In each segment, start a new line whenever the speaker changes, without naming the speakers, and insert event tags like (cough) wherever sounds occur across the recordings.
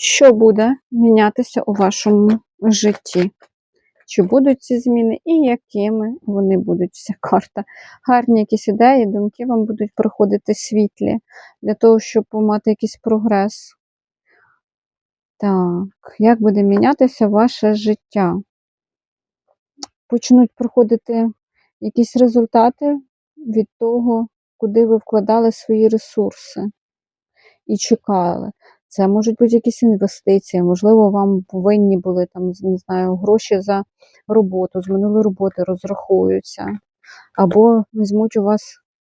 Що буде мінятися у вашому житті? Чи будуть ці зміни і якими вони будуть? Вся карта. Гарні якісь ідеї, думки вам будуть приходити світлі для того, щоб мати якийсь прогрес. Так, як буде мінятися ваше життя? Почнуть приходити якісь результати від того, куди ви вкладали свої ресурси і чекали. Це можуть бути якісь інвестиції, можливо, вам повинні були там, не знаю, гроші за роботу, з минулої роботи розрахуються, або візьмуть у вас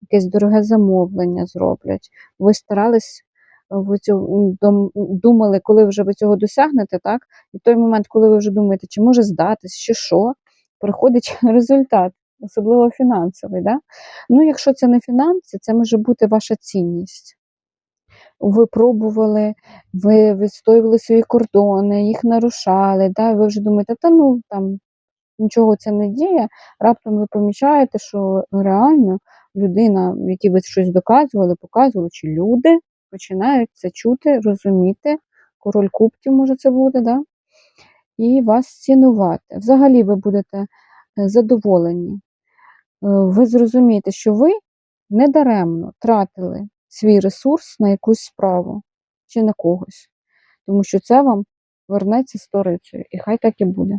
якесь дороге замовлення, зроблять. Ви старались, ви цього, думали, коли вже ви цього досягнете, так? І той момент, коли ви вже думаєте, чи може здатись, чи що, приходить (laughs) результат, особливо фінансовий. Да? Ну, якщо це не фінанси, це може бути ваша цінність. Ви пробували, ви відстоювали свої кордони, їх нарушали, да? ви вже думаєте, та ну там нічого це не діє. Раптом ви помічаєте, що реально людина, якій ви щось доказували, показували, чи люди починають це чути, розуміти. Король кубків може це бути, да? і вас цінувати. Взагалі ви будете е, задоволені. Е, Ви зрозумієте, що ви недаремно тратили свій ресурс на якусь справу чи на когось, тому що це вам вернеться сторицею, і хай так і буде.